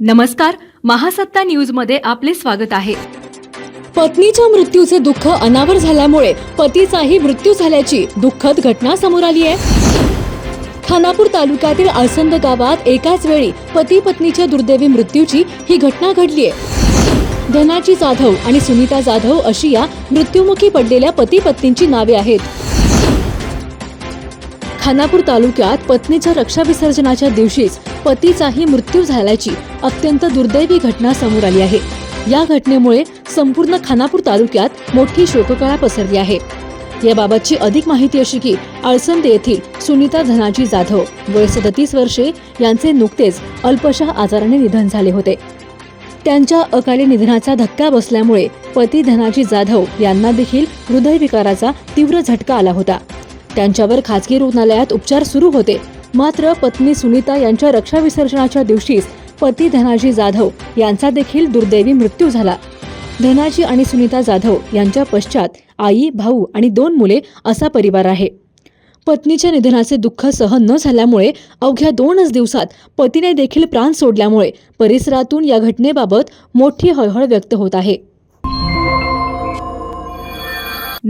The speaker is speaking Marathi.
नमस्कार महासत्ता न्यूजमध्ये आपले स्वागत आहे. पत्नीच्या मृत्यूचे दुःख अनावर झाल्यामुळे पतीचाही मृत्यू झाल्याची दुःखद घटना समोर आली आहे. खानापूर तालुक्यातील आसंद गावात एकाच वेळी पती पत्नीच्या दुर्दैवी मृत्यूची ही घटना घडली आहे. धनाजी जाधव आणि सुनीता जाधव अशी या मृत्युमुखी पडलेल्या पती पत्नींची नावे आहेत. खानापूर तालुक्यात पत्नीच्या रक्षा विसर्जनाच्या दिवशीच पतीचाही मृत्यू झाल्याची अत्यंत दुर्दैवी घटना समोर आली आहे. या घटनेमुळे संपूर्ण खानापूर तालुक्यात मोठी शोककळा पसरली आहे. याबाबतची अधिक माहिती अशी की आळसंदे येथील सुनीता धनाजी जाधव वय सदतीस वर्षे यांचे नुकतेच अल्पशा आजाराने निधन झाले होते. त्यांच्या अकाली निधनाचा धक्का बसल्यामुळे पती धनाजी जाधव यांना देखील हृदयविकाराचा तीव्र झटका आला होता. त्यांच्यावर खासगी रुग्णालयात उपचार सुरू होते. मात्र पत्नी सुनीता यांच्या रक्षा विसर्जनाच्या दिवशीच पती धनाजी जाधव यांचा देखील दुर्दैवी मृत्यू झाला. धनाजी आणि सुनीता जाधव यांच्या पश्चात आई भाऊ आणि दोन मुले असा परिवार आहे. पत्नीच्या निधनाचे दुःख सहन न झाल्यामुळे अवघ्या दोनच दिवसात पतीने देखील प्राण सोडल्यामुळे परिसरातून या घटनेबाबत मोठी हळहळ व्यक्त होत आहे.